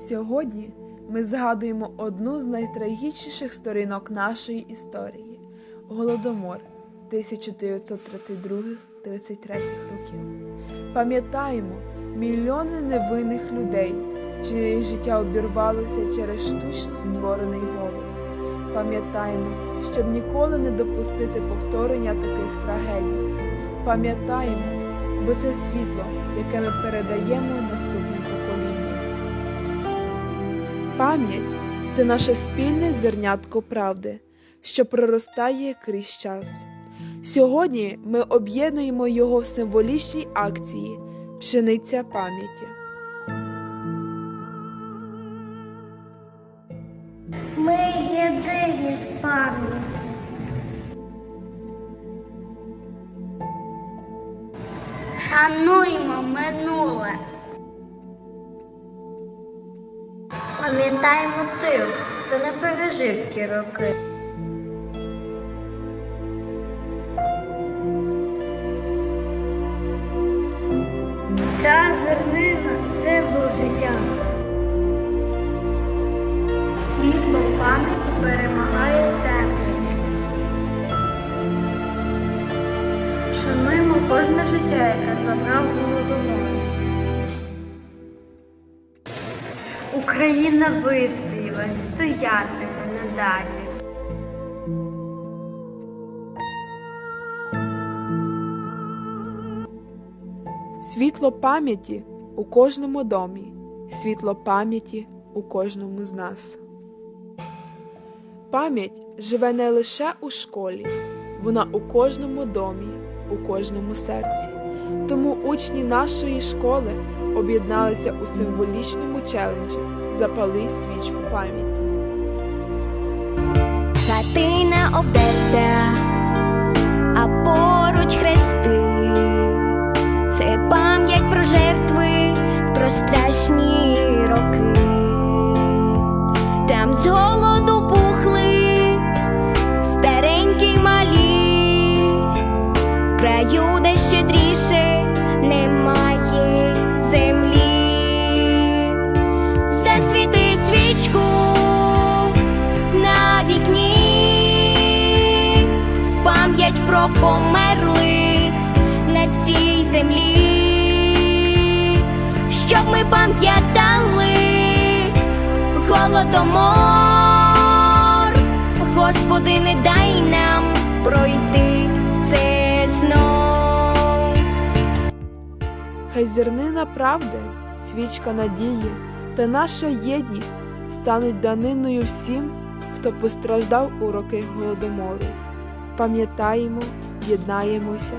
Сьогодні ми згадуємо одну з найтрагічніших сторінок нашої історії Голодомор 1932-33 років. Пам'ятаємо мільйони невинних людей, чиє життя обірвалося через штучно створений голод. Пам'ятаємо, щоб ніколи не допустити повторення таких трагедій. Пам'ятаємо, бо це світло, яке ми передаємо наступним поколінням. Пам'ять це наше спільне зернятко правди, що проростає крізь час. Сьогодні ми об'єднуємо його в символічній акції Пшениця пам'яті. Ми єдині в пам'яті. Шануймо минуле. Пам'ятаємо тих, хто не пережив ті роки. Ця зернина символ життя. Світло пам'яті перемагає темряві. Шануємо кожне життя, яке забрав голодомор. Україна вистояла стоятиме надалі. Світло пам'яті у кожному домі, світло пам'яті у кожному з нас. Пам'ять живе не лише у школі, вона у кожному домі, у кожному серці. Тому учні нашої школи об'єдналися у символічному челенджі Запали свічку пам'яті. Хатина обдерта, а поруч хрести. Це пам'ять про жертви, про страшні роки. Там з голоду пухли, старенькі малі, краю, про померлих на цій землі, щоб ми пам'ятали голодомор, Господи, не дай нам пройти це знов. Хай зернина правди, свічка надії та наша єдність стануть даниною всім, хто постраждав у роки голодомору. Пам'ятаємо, єднаємося,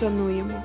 шануємо.